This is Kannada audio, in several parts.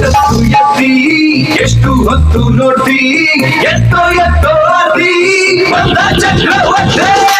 ಎಷ್ಟು ಎತ್ತಿ ಎಷ್ಟು ಹೊತ್ತು ನೋಡ್ತಿ ಎತ್ತೋ ಎತ್ತೋ ಅತಿ ಬಂದ ಚಕ್ರವರ್ತಿ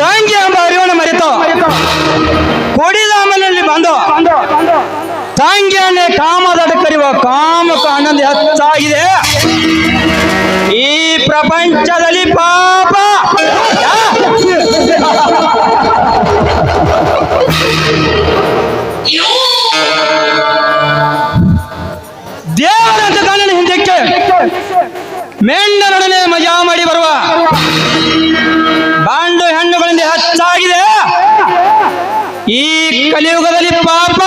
ತಂಗಿ ಎಂಬ ಅರಿವನ್ನು ಮರೆತು ಕೊಡಿದಾಮನಲ್ಲಿ ಬಂದು ತಂಗಿಯನ್ನೇ ಕಾಮದಡ ಕರೆಯುವ ಕಾಮಕ ಆನಂದ ಹೆಚ್ಚಾಗಿದೆ. ಈ ಪ್ರಪಂಚದಲ್ಲಿ ಪಾಪ ಕಲಿಯುಗದಲ್ಲಿ ಪಾಪ.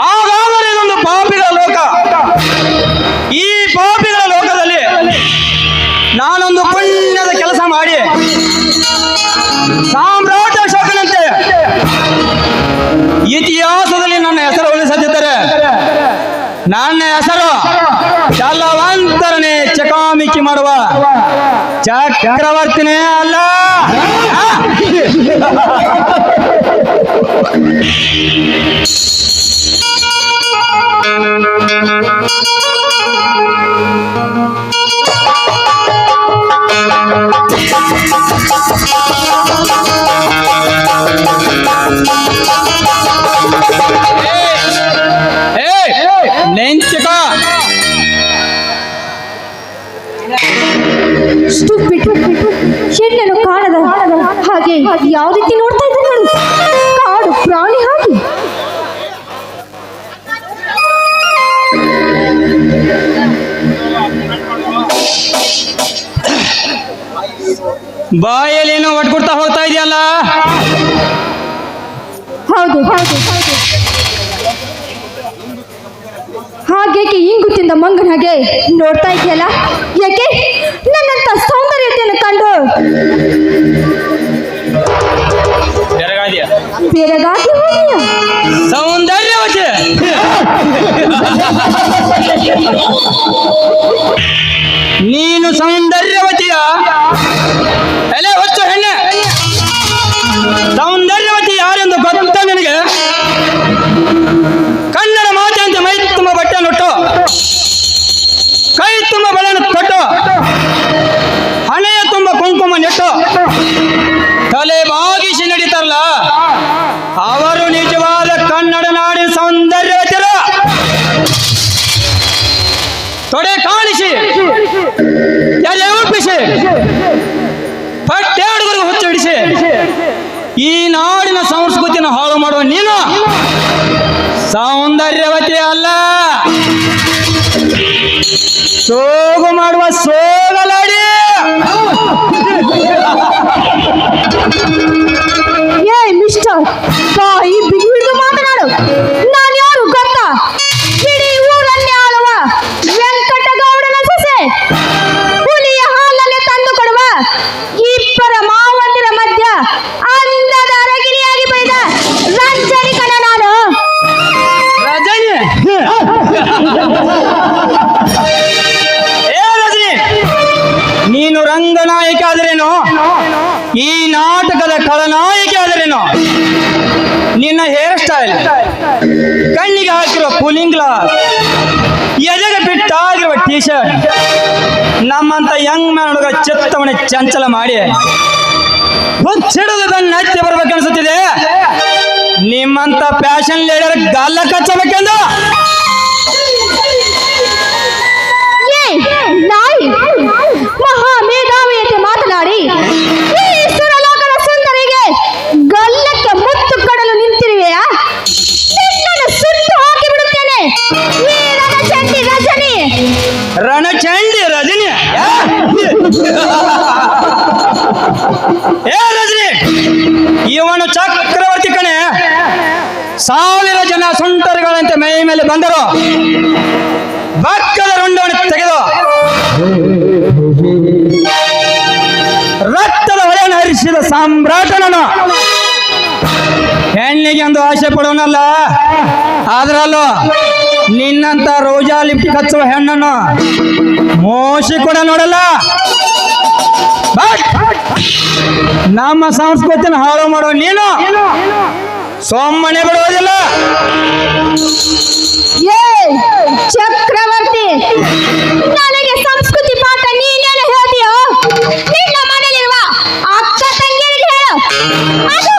ಹಾಗಾದರೆ ಇದೊಂದು ಪಾಪಿಗಳ ಲೋಕ. ಈ ಪಾಪಿಗಳ ಲೋಕದಲ್ಲಿ ನಾನೊಂದು ಪುಣ್ಯದ ಕೆಲಸ ಮಾಡಿ ಸಾಮ್ರಾಟ ಅಶೋಕನಂತೆ ಇತಿಹಾಸದಲ್ಲಿ ನನ್ನ ಹೆಸರು ಉಳಿಸದಿದ್ದರೆ ನನ್ನ ಹೆಸರು ಚಲವಂತರನೇ ಚಕಾಮಿಕಿ ಮಾಡುವ. ಚಕ್ರವರ್ತಿನೇ ಅಲ್ಲ. ಸ್ಟೂಪಿಡ್ ಹೆಣ್ಣನ್ನು ಕಾಣದ ಹಾಗೆ ಯಾವ ರೀತಿ ನೋಡ್ತಾ ಇದ್ದ ನಾನು ಕಾಡು ಪ್ರಾಣಿ ಹಾಗೆ. ಬಾಯಲ್ಲೇನೋ ಒಟ್ಕೊಡ್ತಾ ಹೋಗ್ತಾ ಇದೆಯಲ್ಲ? ಹೌದು ಹೌದು. ಹಾಗೇಕೆ ಇಂಗು ತಿಂದ ಮಂಗನ ಹಾಗೆ ನೋಡ್ತಾ ಇದೆಯಲ್ಲ ಯಾಕೆ? ನನ್ನಂತ ಸೌಂದರ್ಯತೆಯನ್ನು ಕಂಡು. ಬೆರಗಾಗಿ ಸೌಂದರ್ಯವತಿ ನೀನು ಸೌಂದರ್ಯವತಿಯ? ಎಲೆ ಚಂಚಲ ಮಾಡಿ. ಹುಚ್ಚಿಡಿದು ಬರ್ಬೇಕನ್ಸುತ್ತಿದೆ. ನಿಮ್ಮಂತ ಫ್ಯಾಷನ್ ಲೀಡರ್ ಗಲ್ಲ ಕಚ್ಚಬೇಕೆಂದು. ಏ ರಜನಿ, ಇವನು ಚಕ್ರವರ್ತಿ ಕಣೆ. ಸಾವಿರ ಜನ ಸುಂಟರುಗಳಂತೆ ಮೈ ಮೇಲೆ ಬಂದರು. ಬಕ್ಕದ ರುಂಡವನ್ನು ತೆಗೆದು ರಕ್ತದ ಹೊರೆಯನ್ನು ಹರಿಸಿದ ಸಾಮ್ರಾಟನನು. ಹೆಣ್ಣಿಗೆ ಒಂದು ಆಸೆ ಪಡೋನಲ್ಲ ಆದ್ರಲ್ಲೂ ನಿನ್ನಂತ ರೋಜಾ ಲಿಫ್ಟ್ ಹಚ್ಚುವ ಹೆಣ್ಣನ್ನು ಮೋಸಿ ಕೂಡ ನೋಡಲ್ಲ. ನಮ್ಮ ಸಂಸ್ಕೃತಿನ ಹಾಳು ಮಾಡೋ ನೀನು. ಸೋಮನೆ ಬಿಡುವುದಿಲ್ಲ ಚಕ್ರವರ್ತಿ, ನನಗೆ ಸಂಸ್ಕೃತಿ ಪಾಠ ನೀನೇನು ಹೇಳ್ತೀಯೋ? ನಿನ್ನ ಮನೆಯಲ್ಲಿರುವ ಅಕ್ಕ ತಂಗಿಯರಿಗೆ ಹೇಳು. ಅದು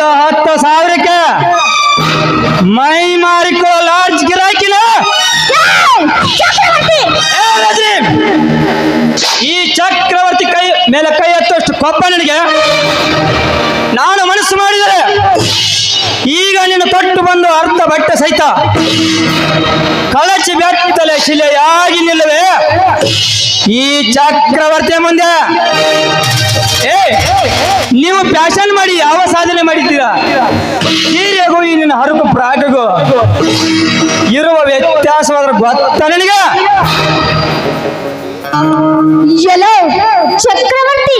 ಐದು ಹತ್ತು ಸಾವಿರಕ್ಕೆ ಮೈ ಮಾರಿಕೋ ಲಾಡ್ಜ್ ಗಿರಾಕಿನ? ಈ ಚಕ್ರವರ್ತಿ ಕೈ ಮೇಲೆ ಕೈ ಹತ್ತಷ್ಟು ಕೊಪ್ಪ ನನಗೆ? ನಾನು ಮನಸ್ಸು ಮಾಡಿದರೆ ಈಗ ನಿನ್ನ ತೊಟ್ಟು ಬಂದು ಅರ್ಧ ಬಟ್ಟೆ ಸಹಿತ ಕಳಚಿ ಬೆತ್ತಲೆ ಶಿಲೆಯಾಗಿ ನಿಲ್ಲುವೆ. ಈ ಚಕ್ರವರ್ತಿಯ ಮುಂದೆ. ಏ, ನೀವು ಫ್ಯಾಷನ್ ಮಾಡಿ, ಯಾವ ಸಾಧನೆ ಮಾಡಿದ್ದೀರಾ? ಸೀರೆಗೂ ಈ ನಿನ್ನ ಹರಕು ಪ್ರಾಕಗೂ ಇರುವ ವ್ಯತ್ಯಾಸವಾದ್ರೆ ಗೊತ್ತ ನನಗೆ? ಚಕ್ರವರ್ತಿ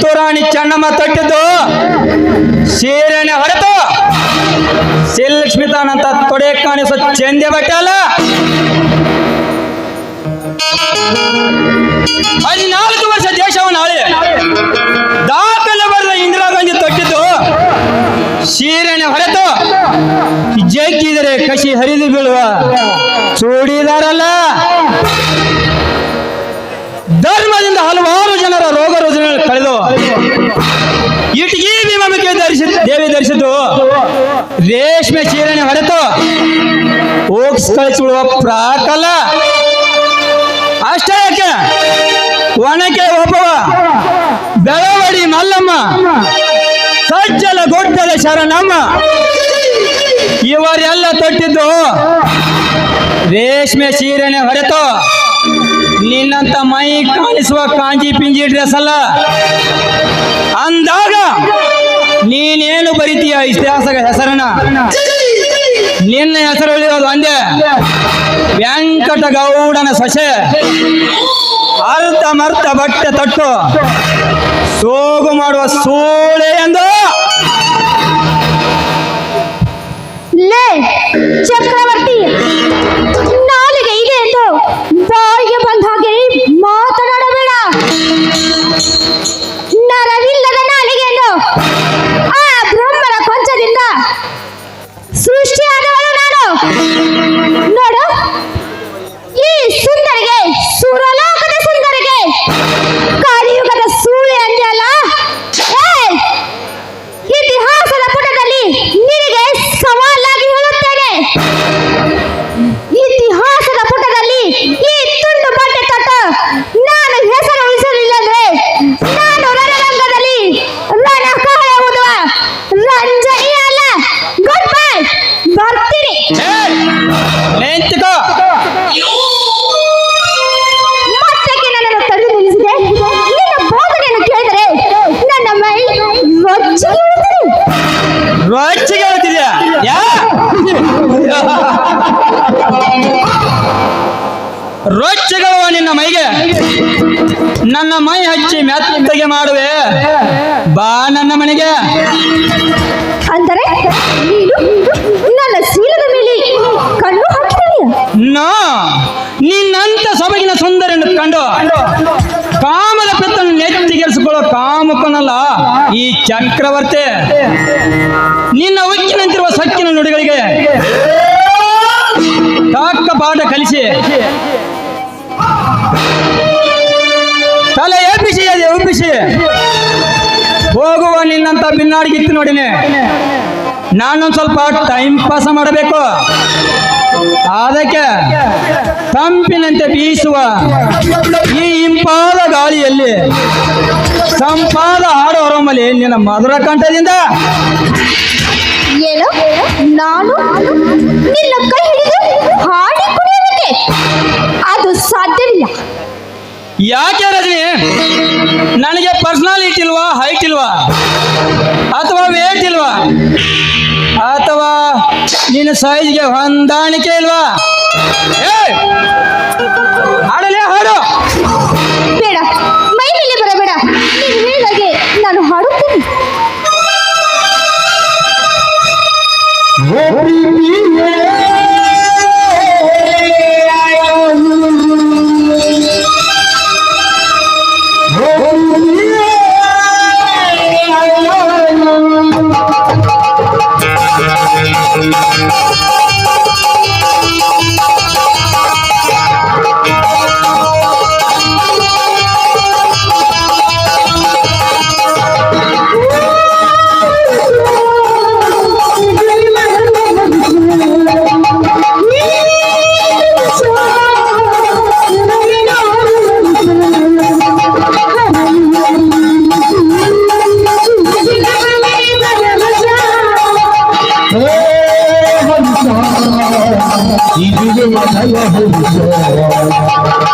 ಕಿತ್ತೂರಾಣಿ ಚೆನ್ನಮ್ಮ ತೊಟ್ಟಿದ್ದು. ಸೀರೆನೆ ಹೊರತು ಸಿಲ್ಕ್ ಸ್ಮಿತಾನಂತ ತೊಡೆ ಕಾಣಿಸೋ, ಚೆಂದೆ ಬಟ್ಟೆ ಅಲ್ಲ. ಹದಿನಾಲ್ಕು ವರ್ಷ ದೇಶವನ್ನು ಆಳಿ. ದಾಖಲೆ ಬರೆದ ಇಂದಿರಾ ಗಾಂಧಿ ತೊಟ್ಟಿದ್ದು. ಸೀರೆನೆ ಹೊರತು ಜಗ್ಗಿದರೆ ಕಸಿ ಹರಿದು ಬೀಳುವ. ಚೂಡಿದಾರಲ್ಲ. ರೇಷ್ಮೆ ಸೀರೆನೆ ಹೊರತು ಹೋಗ್ಸ್ ಕಳಿಸಿಬಿಡುವ ಪ್ರಾಕಲ್ಲ ಅಷ್ಟೇ ಯಾಕೆ? ಒಣಕೆ ಒಬ್ಬವ ಬೆಳವಡಿ ಮಲ್ಲಮ್ಮ, ಸಜ್ಜಲ ಗೊಡ್ಡದ ಶರಣಮ್ಮ, ಇವರೆಲ್ಲ ತೊಟ್ಟಿದ್ದು ರೇಷ್ಮೆ ಸೀರೆನೆ ಹೊರತು ನಿನ್ನಂತ ಮೈ ಕಾಣಿಸುವ ಕಾಂಜಿ ಪಿಂಜಿ ಡ್ರೆಸ್ ಅಲ್ಲ. ಅಂದಾಗ ನೀನೇನು ಬರಿತೀಯ ಇತಿಹಾಸದ ಹೆಸರನ್ನ? ನಿನ್ನ ಹೆಸರು ಉಳಿಯೋದು ಅಂದೆ. ವೆಂಕಟ ಗೌಡನ ಸೊಸೆ. ಅರ್ಥ ಮರ್ಥ ಬಟ್ಟೆ ತಟ್ಟು. ಸೋಗು ಮಾಡುವ ಸೂಳೆ ಎಂದು. ನಿನ್ನ ಮೈಗೆ. ನನ್ನ ಮೈ ಹಚ್ಚಿ ಮೆತ್ತಗೆ ಮಾಡುವೆ. ಬಾ ನನ್ನ ಮನೆಗೆ. ಅಂದರೆ ನೀನು ನನ್ನ ಶೀಲದ ಮೇಲೆ ಕಣ್ಣು ಹಾಕಿದೆಯಾ? ನೋ ನಿನ್ನಂತ ಸೊಬಗಿನ ಸುಂದರನ್ನು ಕಂಡು ಕಾಮದ ಪೆತ್ತನ್ನು ನೆತ್ತಿಗೆರಿಸಿಕೊಳ್ಳೋ ಕಾಮುಕನಲ್ಲ ಈ ಚಕ್ರವರ್ತಿ. ನಿನ್ನ ಉಕ್ಕಿನಂತಿರುವ ಸಕ್ಕಿನ ನುಡಿಗಳಿಗೆ ತಕ್ಕ ಪಾಠ ಕಲಿಸಿ ನಿನ್ನಂತ ಬಿನ್ನಾಡಿಗಿತ್ತು ನೋಡಿನಿ. ನಾನೊಂದು ಸ್ವಲ್ಪ ಟೈಮ್ ಪಾಸ್ ಮಾಡಬೇಕು. ಅದಕ್ಕೆ ತಂಪಿನಂತೆ ಬೀಸುವ ಈ ಇಂಪಾದ ಗಾಳಿಯಲ್ಲಿ ಸಂಪಾದ ಹಾಡು ಹೊರಮಲಿ ನಿನ್ನ ಮಧುರ ಕಂಠದಿಂದ. ನಾನು? ಹಾಡಿ ಅದು ಸಾಧ್ಯವಿಲ್ಲ. ಯಾಕೆ ರಜನಿ? ನನಗೆ ಪರ್ಸನಾಲಿಟಿ ಇಲ್ವಾ ಹೈಟ್ ಇಲ್ವಾ? ಅಥವಾ ವೇಟ್ ಇಲ್ವಾ? ಅಥವಾ ನಿನ್ನ ಸೈಜ್ಗೆ ಹೊಂದಾಣಿಕೆ ಇಲ್ವಾ?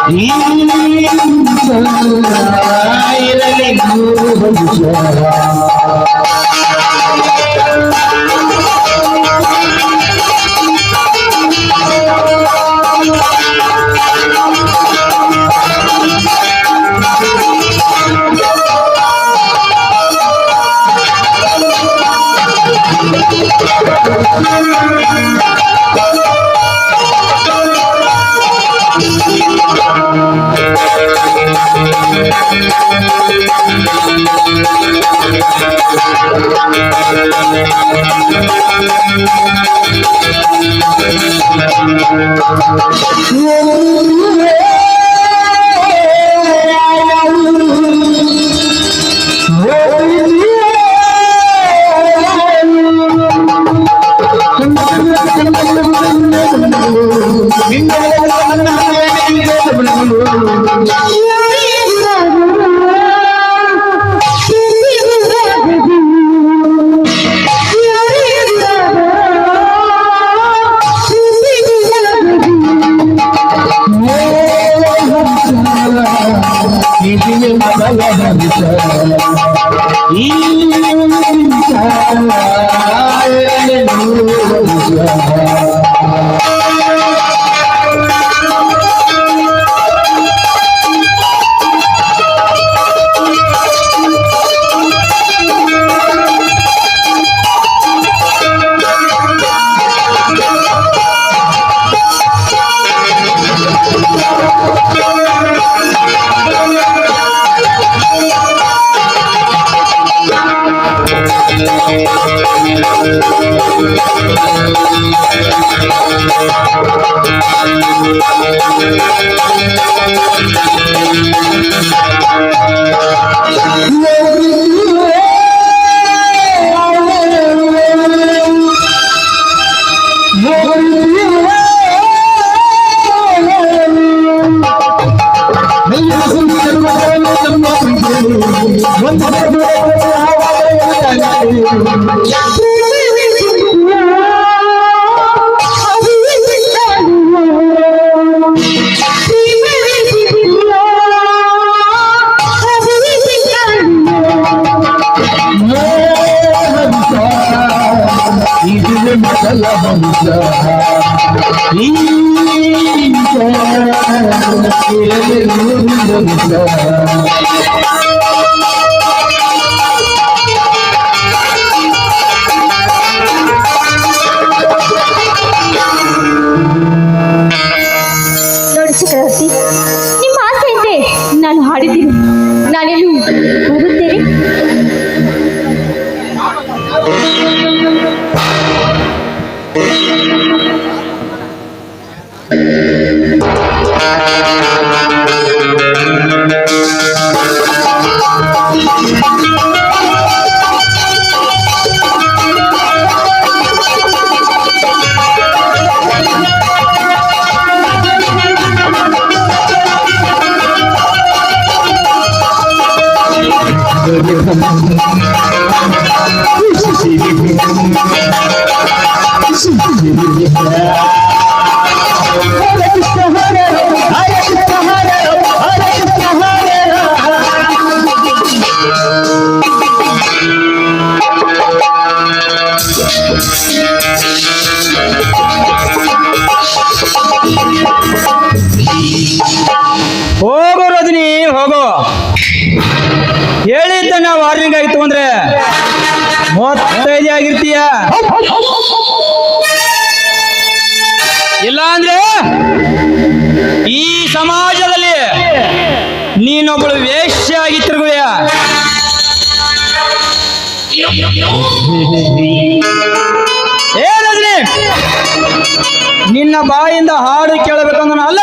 నీరలి Whoa. ಮೊದಲ ಹಂಸ ಈ ನೋಡಿ ನೀನೊಬ್ಬಳು ವೇಶ್ಯಾಗಿ ತಿರುಗುವೆಯ? ಏ ರಜನಿ! ನಿನ್ನ ಬಾಯಿಂದ ಹಾಡು ಕೇಳಬೇಕಂದನ ಅಲ್ಲ?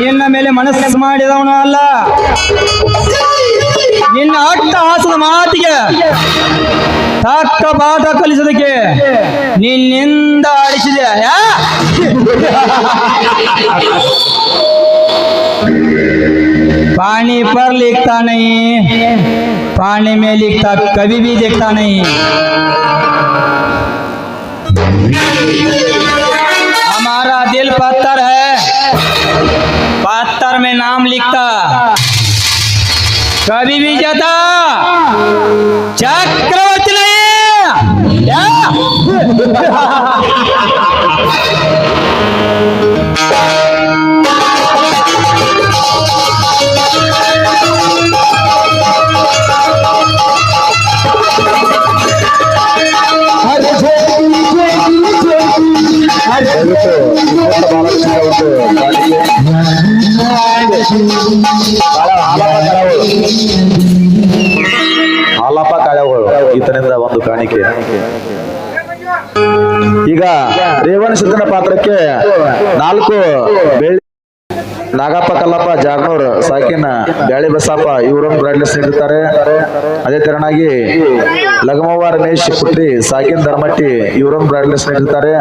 ನಿನ್ನ ಮೇಲೆ ಮನಸ್ಸು ಮಾಡಿದವನು ಅಲ್ಲ? ನಿನ್ನ ಅಟ್ಟ ಹಾಸದ ಮಾತಿಗೆ ತಕ್ಕ ಪಾಠ ಕಲಿಸೋದಕ್ಕೆ ನಿನ್ನಿಂದ ಆಡಿಸಿದೆ? पानी पर लिखता नहीं। पानी में लिखता, कभी भी देखता नहीं। हमारा दिल पत्थर है। पत्थर में नाम लिखता। कभी भी जाता। चक्रवर्ती नहीं। क्या? ಹಾಲಪ್ಪ ಕಾಳಗಳು ಈತನಿಂದ ಒಂದು ಕಾಣಿಕೆ. ಈಗ ರೇವಣ ಸಿದ್ದನ ಪಾತ್ರಕ್ಕೆ ನಾಲ್ಕು ಬೆಳ್ಳಿ ನಾಗಪ್ಪ, ಕಲ್ಲಪ್ಪ ಜಾಗ್ನೂರ್ ಸಾಕಿನ ಬ್ಯಾಳಿ ಬಸಪ್ಪ ಇವರನ್ನು ಬ್ರಾಡ್ಲೆಸ್ ನೀಡುತ್ತಾರೆ ಅದೇ ತೆರನಾಗಿ ಲಗಮವ್ವ ರಮೇಶ್ ಪುತ್ರಿ ಸಾಕಿನ ಧರ್ಮಟ್ಟಿ ಇವರನ್ನು ಬ್ರಾಡ್ಲೆಸ್ ನೀಡಿರ್ತಾರೆ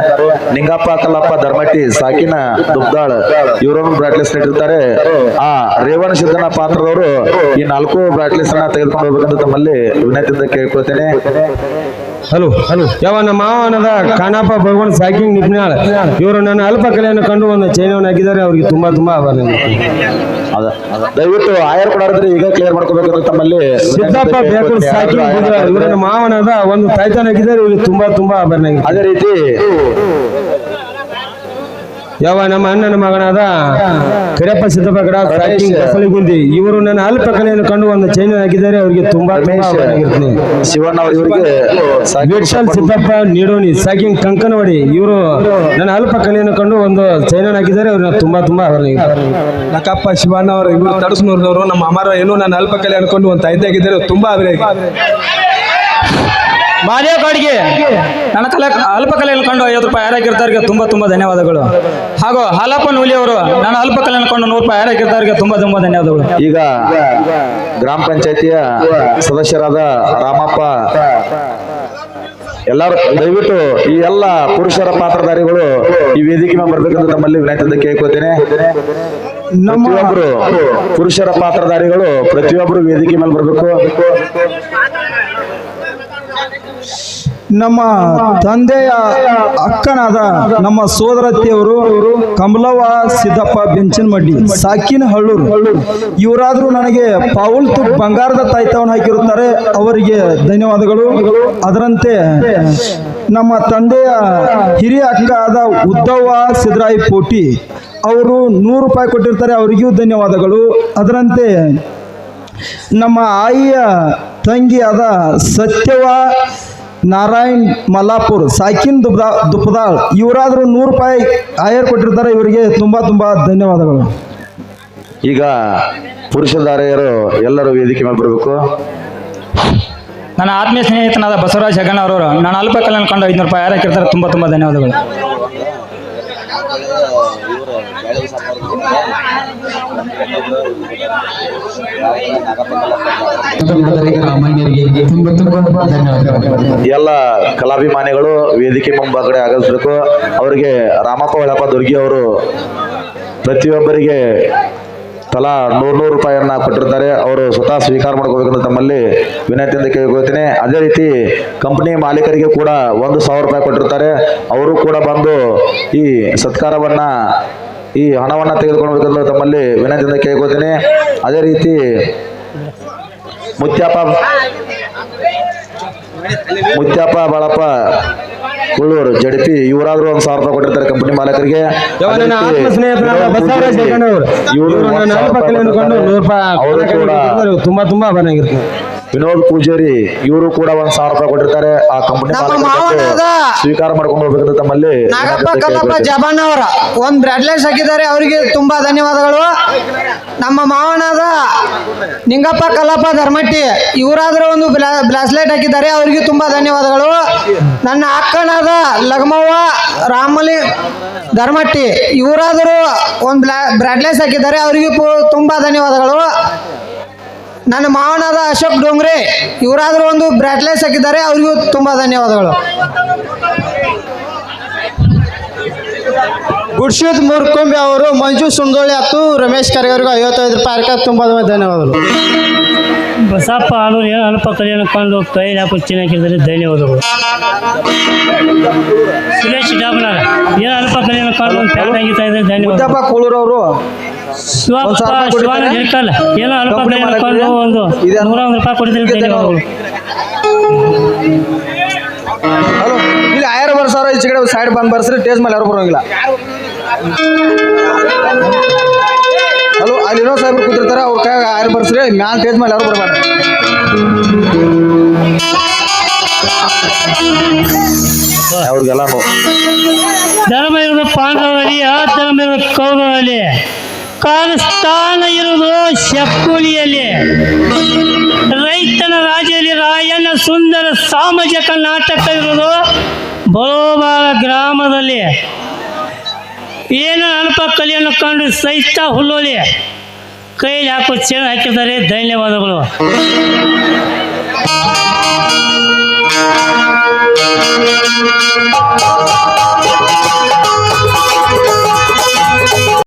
ನಿಂಗಪ್ಪ, ಕಲ್ಲಪ್ಪ, ಧರ್ಮಟ್ಟಿ, ಸಾಕಿನ ದುಬ್ದಾಳ್ ಇವರನ್ನು ಬ್ರಾಡ್ಲೆಸ್ ನೀಡಿರ್ತಾರೆ ಆ ರೇವಣ ಸಿದ್ದನ ಪಾತ್ರದವರು ಈ ನಾಲ್ಕು ಬ್ರಾಡ್ಲೆಸ್ ಅನ್ನ ತೆಗೆದುಕೊಂಡು ಹೋಗ್ಬೇಕಂತ ತಮ್ಮಲ್ಲಿ ವಿನಂತಿಯಿಂದ ಕೇಳ್ಕೊಳ್ತೇನೆ. Hello hello. ಯಾವ ನಮ್ಮ ಮಾವನದ ಕಾನಪ್ಪ ಭಗವಾನ್ ಸಾಕಿಂಗ್ ನಿಪ್ನಾಳ ಇವರು ನನ್ನ ಅಲ್ಪ ಕಲೆಯನ್ನು ಕಂಡು ಒಂದು ಚೈನವನ್ನು ಹಾಕಿದ್ದಾರೆ ಅವರಿಗೆ ತುಂಬಾ ತುಂಬಾ ಆಭಾರ ಅದ ದಯವಿಟ್ಟು ಆಯರ್ ಕೊಡಾಡಿದ್ರೆ ಈಗ ಕ್ಲಿಯರ್ ಮಾಡ್ಕೋಬೇಕು ತಮ್ಮಲ್ಲಿ ಸಿದ್ದಪ್ಪ ಬೇಕೂರ್ ಸಾಕಿಂಗ್ ಇವರು ನಮ್ಮ ಮಾವನದ ಒಂದು ತಾಯ್ತಾನ ಹಾಕಿದ್ದಾರೆ ಇವರಿಗೆ ತುಂಬಾ ತುಂಬಾ ಆಭರಣ ಅದೇ ರೀತಿ ಯಾವ ನಮ್ಮ ಅಣ್ಣನ ಮಗನಾದ ಕರಿಯಪ್ಪ ಸಿದ್ದಪ್ಪ ಗಡ ಸಾಕಿಂಗ್ ಇವರು ನನ್ನ ಅಲ್ಪ ಕಲೆಯನ್ನು ಕಂಡು ಒಂದು ಚೈನ್ ಹಾಕಿದ್ದಾರೆ ಅವರಿಗೆ ತುಂಬಾ ಶಿವಣ್ಣ ಇವರಿಗೆ ಸಿದ್ದಪ್ಪ ನೀಡೋಣಿ ಸಾಕಿಂಗ್ ಕಂಕನವಾಡಿ ಇವರು ನನ್ನ ಅಲ್ಪ ಕಲೆಯನ್ನು ಕಂಡು ಒಂದು ಚೈನ್ ಹಾಕಿದ್ದಾರೆ ಅವ್ರನ್ನ ತುಂಬಾ ತುಂಬಾ ನಕ್ಕಪ್ಪ ಶಿವಣ್ಣ ಅವರು ಇವರು ತಡಸ್ನೂರ್ದವರು ನಮ್ಮ ಅಮರ ಏನು ನನ್ನ ಅಲ್ಪ ಕಲೆ ಅನ್ಕೊಂಡು ಒಂದು ತಾಯ್ತೆ ಆಗಿದ್ದಾರೆ ತುಂಬಾ ಅವರೇ ಮಾದೇವ ಕಾಡಿಗೆ. ನನ್ನ ಕಲೆ ಅಲ್ಪ ಕಲೆಯಲ್ಲಿ ಕಂಡು ಐವತ್ತು ರೂಪಾಯಿ ಯಾರಾಗಿರ್ತಾರಿಗೆ ತುಂಬ ತುಂಬ ಧನ್ಯವಾದಗಳು. ಹಾಗೂ ಹಾಲಪ್ಪ ನೂಲಿ ಅವರು ನನ್ನ ಅಲ್ಪ ಕಲೆಯನ್ನು ಕಂಡು ನೂರು ರೂಪಾಯಿ ಯಾರಾಗಿರ್ತಾರಿಗೆ ತುಂಬ ತುಂಬ ಧನ್ಯವಾದಗಳು. ಈಗ ಗ್ರಾಮ ಪಂಚಾಯತಿಯ ಸದಸ್ಯರಾದ ರಾಮಪ್ಪ ಎಲ್ಲರೂ ದಯವಿಟ್ಟು ಈ ಎಲ್ಲ ಪುರುಷರ ಪಾತ್ರಧಾರಿಗಳು ಈ ವೇದಿಕೆ ಮೇಲೆ ಬರ್ಬೇಕಂತ ನಮ್ಮಲ್ಲಿ ವಿನಂತಿಯಿಂದ ಕೇಳ್ಕೊತೇನೆ ಪ್ರತಿಯೊಬ್ಬರು ಪುರುಷರ ಪಾತ್ರಧಾರಿಗಳು ಪ್ರತಿಯೊಬ್ಬರು ವೇದಿಕೆ ಮೇಲೆ ಬರ್ಬೇಕು. ನಮ್ಮ ತಂದೆಯ ಅಕ್ಕನಾದ ನಮ್ಮ ಸೋದರತಿಯವರು ಕಮಲವ್ವ ಸಿದ್ದಪ್ಪ ಬೆಂಚನಮಡ್ಡಿ ಸಾಕಿನ ಹಳ್ಳೂರು ಇವರಾದರೂ ನನಗೆ ಪಾವುಲ್ ತುಕ್ ಬಂಗಾರದ ತಾಯ್ತವನ್ನು ಹಾಕಿರುತ್ತಾರೆ. ಅವರಿಗೆ ಧನ್ಯವಾದಗಳು. ಅದರಂತೆ ನಮ್ಮ ತಂದೆಯ ಹಿರಿಯ ಅಕ್ಕ ಆದ ಉದ್ದವ್ವ ಸಿದ್ದರಾಯಿ ಪೋಟಿ, ಅವರು ನೂರು ರೂಪಾಯಿ ಕೊಟ್ಟಿರ್ತಾರೆ. ಅವರಿಗೂ ಧನ್ಯವಾದಗಳು. ಅದರಂತೆ ನಮ್ಮ ಆಯಿಯ ತಂಗಿಯಾದ ಸತ್ಯವ ನಾರಾಯಣ್ ಮಲ್ಲಾಪುರ್ ಸಾಕಿನ್ ದುಬ್ದಾ ದುಪ್ಪದಾಳ್ ಇವರಾದರೂ ನೂರು ರೂಪಾಯಿ ಆಯರ್ ಕೊಟ್ಟಿರ್ತಾರೆ. ಇವರಿಗೆ ತುಂಬ ತುಂಬ ಧನ್ಯವಾದಗಳು. ಈಗ ಪುರುಷಧಾರೆಯರು ಎಲ್ಲರೂ ವೇದಿಕೆ ಮೇಲೆ ಬರಬೇಕು. ನನ್ನ ಆತ್ಮೀಯ ಸ್ನೇಹಿತನಾದ ಬಸವರಾಜ್ ಹೆಗಣ್ಣ ಅವರು ನಾನು ಅಲ್ಪ ಕಲ್ಯಾಣ ಕಂಡು ಐದುನೂರು ರೂಪಾಯಿ ಯಾರು ಹಾಕಿರ್ತಾರೆ. ತುಂಬ ತುಂಬ ಧನ್ಯವಾದಗಳು. ಎಲ್ಲ ಕಲಾಭಿಮಾನಿಗಳು ವೇದಿಕೆ ಮುಂಭಾಗಡೆ ಆಗಮಿಸಬೇಕು ಅವರಿಗೆ ರಾಮಪ್ಪ ಒಳಪ್ಪ ದುರ್ಗಿ ಅವರು ಪ್ರತಿಯೊಬ್ಬರಿಗೆ ತಲಾ ನೂರು ನೂರು ರೂಪಾಯಿಯನ್ನ ಕೊಟ್ಟಿರ್ತಾರೆ. ಅವರು ಸ್ವತಃ ಸ್ವೀಕಾರ ಮಾಡ್ಕೋಬೇಕಂತ ತಮ್ಮಲ್ಲಿ ವಿನಂತಿಯಿಂದ ಕೇಳ್ಕೊಳ್ತೀನಿ. ಅದೇ ರೀತಿ ಕಂಪನಿ ಮಾಲೀಕರಿಗೆ ಕೂಡ ಒಂದು ಸಾವಿರ ರೂಪಾಯಿ ಕೊಟ್ಟಿರ್ತಾರೆ. ಅವರು ಕೂಡ ಬಂದು ಈ ಸತ್ಕಾರವನ್ನ ಈ ಹಣವನ್ನ ತೆಗೆದುಕೊಳ್ಬೇಕಂತ ತಮ್ಮಲ್ಲಿ ವಿನಂತಿಯಿಂದ ಕೇಳ್ಕೊಳ್ತೀನಿ. ಅದೇ ರೀತಿ ಮುತ್ಯಪ್ಪ ಮುತ್ಯಪ್ಪ ಬಾಳಪ್ಪ ಕುಳ್ಳೂರು ಜಡಿಪಿ ಇವರಾದ್ರೂ ಒಂದ್ ಸಾವಿರ ರೂಪಾಯಿ ಕೊಟ್ಟಿರ್ತಾರೆ ಕಂಪನಿ ಮಾಲಕರಿಗೆ. ಇವರು ಕಂಡು ತುಂಬಾ ತುಂಬಾ ವಿನೋದ್ ಪೂಜಾರಿ ಇವರು ಕೂಡ ಒಂದ್ ಸಾವಿರ ರೂಪಾಯಿ ಕೊಟ್ಟಿರ್ತಾರೆ. ಆ ಕಂಪನಿ ಸ್ವೀಕಾರ ಮಾಡ್ಕೊಂಡು ಹೋಗ್ಬೇಕಂತ ತಮ್ಮಲ್ಲಿ ನಾಗಪ್ಪ ಕಲ್ಲಪ್ಪ. ಜಬಾನ್ ಅವರ. ಒಂದು ಬ್ರಾಡ್ಲೆಸ್ ಹಾಕಿದ್ದಾರೆ ಅವರಿಗೆ ತುಂಬಾ ಧನ್ಯವಾದಗಳು. ನಮ್ಮ ಮಾವನಾದ ನಿಂಗಪ್ಪ ಕಲ್ಲಪ್ಪ ಧರ್ಮಟ್ಟಿ ಇವರಾದ್ರೆ ಒಂದು ಬ್ರಾಸ್ಲೆಟ್ ಹಾಕಿದ್ದಾರೆ ಅವರಿಗೆ ತುಂಬಾ ಧನ್ಯವಾದಗಳು. ನನ್ನ ಅಕ್ಕನಾದ ಲಗಮವ್ವ ರಾಮಲಿ ಧರ್ಮಟ್ಟಿ ಇವರಾದರೂ ಒಂದು ಬ್ಲಾ ಬ್ರಾಡ್ಲೆಸ್ ಹಾಕಿದ್ದಾರೆ ಅವರಿಗೂ ತುಂಬಾ ಧನ್ಯವಾದಗಳು. ನನ್ನ ಮಾವನಾದ ಅಶೋಕ್ ಡೋಂಗ್ರೆ ಇವರಾದರೂ ಒಂದು ಬ್ರಾಟ್ಲೆಸ್ ಹಾಕಿದ್ದಾರೆ ಅವರಿಗೂ ತುಂಬ ಧನ್ಯವಾದಗಳು. ಗುಡ್ಶೂತ್ ಮುರ್ಕೊಂಬೆ ಅವರು ಮಂಜು ಸುಂದೋಳಿ ಹತ್ತು ರಮೇಶ್ ಖರ್ಗೆ ಅವರಿಗೂ ಐವತ್ತೈದು ರೂಪಾಯಿ ಹಾಕ ತುಂಬ ಧನ್ಯವಾದಗಳು. ಬಸಪ್ಪ ಅವರು ಏನು ಅಲ್ಪ ಕಲ್ಯಾಣ ಕಂಡು ಕೈ ಹಾಕಿ ಚೆನ್ನಾಗಿದ್ದಾರೆ ಧನ್ಯವಾದಗಳು. ಸುರೇಶ್ ಡಾಬ್ನರ್ ಏನು ಅಲ್ಪ ಕಲ್ಯಾಣ ಕಂಡು ಇದ್ದಾರೆ ಧನ್ಯವಾದ ಕೋಳೂರವರು ಶಿವಪ್ಪ ಸಾವಿರ ಏನೋ ಅಲ್ಪ ಒಂದು. ನೂರ ಒಂದು ರೂಪಾಯಿ ಹಲೋ ಇಲ್ಲಿ ಆಯರ್ ಬರ್ಸಾರ ಈಚೆ ಕಡೆ ಸೈಡ್ ಬಂದ್ ಬರ್ಸ್ರಿ ಟೇಜ್ ಮೇಲೆ ಯಾರು ಬರೋಂಗಿಲ್ಲ. ಹಲೋ ಅಲ್ಲಿ ಇನ್ನೋ ಸಾಹೇಬ್ರು ಕೂತಿರ್ತಾರೆ ಅವ್ರ ಕೈ ಆಯರ್ ಬರ್ಸ್ರಿ ಮ್ಯಾಲ್ ಟೇಜ್ ಮೇಲೆ ಯಾರು ಬರಬಾರ್ದು. ಅವ್ರಿಗೆಲ್ಲ ಧರ್ಮ ಪಾಂಡವರಲ್ಲಿ ಆ ಧರ್ಮ ಕೌರವರಲ್ಲಿ. ಕಾಲಸ್ಥಾನ ಇರುವುದು ಶಕ್ಕುಲಿಯಲ್ಲಿ ರೈತನ ರಾಜ್ಯದಲ್ಲಿ ರಾಯನ ಸುಂದರ ಸಾಮಾಜಿಕ ನಾಟಕ ಇರುವುದು ಬರೋಬಾಳ ಗ್ರಾಮದಲ್ಲಿ. ಏನು ಅಲ್ಪ ಕಲಿಯನ್ನು ಕಂಡು ಸಹಿತ ಹುಲ್ಲೋಲಿ ಕೈಲಿ ಹಾಕೋ ಚೇಳು ಹಾಕಿದ್ದಾರೆ ಧನ್ಯವಾದಗಳು. ಠಠಠಠ